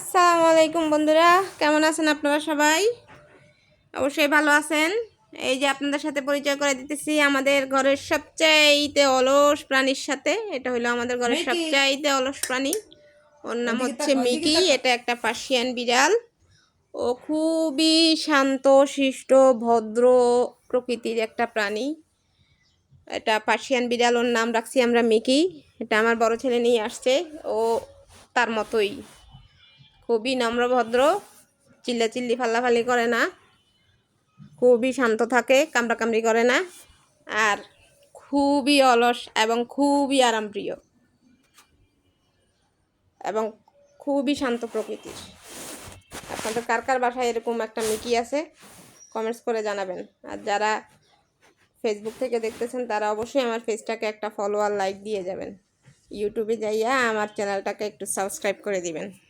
আসসালামু আলাইকুম বন্ধুরা কেমন আছেন আপনারা সবাই? অবশ্যই ভালো আছেন। এই যে আপনাদের সাথে পরিচয় করে দিতেছি আমাদের ঘরের সবচাইতে অলস প্রাণীর সাথে। এটা হলো আমাদের ঘরের। সবচাইতে অলস প্রাণী। ওর নাম হচ্ছে মিকি এটা একটা পার্সিয়ান বিড়াল। ও খুবই শান্ত শিষ্ট ভদ্র প্রকৃতির একটা প্রাণী। এটা পার্সিয়ান বিড়াল ওর নাম রাখছি আমরা মিকি। এটা আমার বড় ছেলে নিয়ে আসছে ও তার মতোই। খুবই নম্রভদ্র, চিল্লাচিল্লি ফাল্লাফাল্লি করে না। খুবই শান্ত থাকে, কামড়াকামড়ি করে না। আর খুবই অলস এবং খুবই আরামপ্রিয়। এবং খুবই শান্ত প্রকৃতির। আপনাদের কার কার বাসায় এরকম একটা মিকি আছে? কমেন্টস করে জানাবেন। আর যারা ফেসবুক থেকে দেখতেছেন, তারা অবশ্যই আমার পেজটাকে একটা ফলো আর লাইক দিয়ে যাবেন। ইউটিউবে যাইয়া আমার চ্যানেলটাকে একটু সাবস্ক্রাইব করে দিবেন।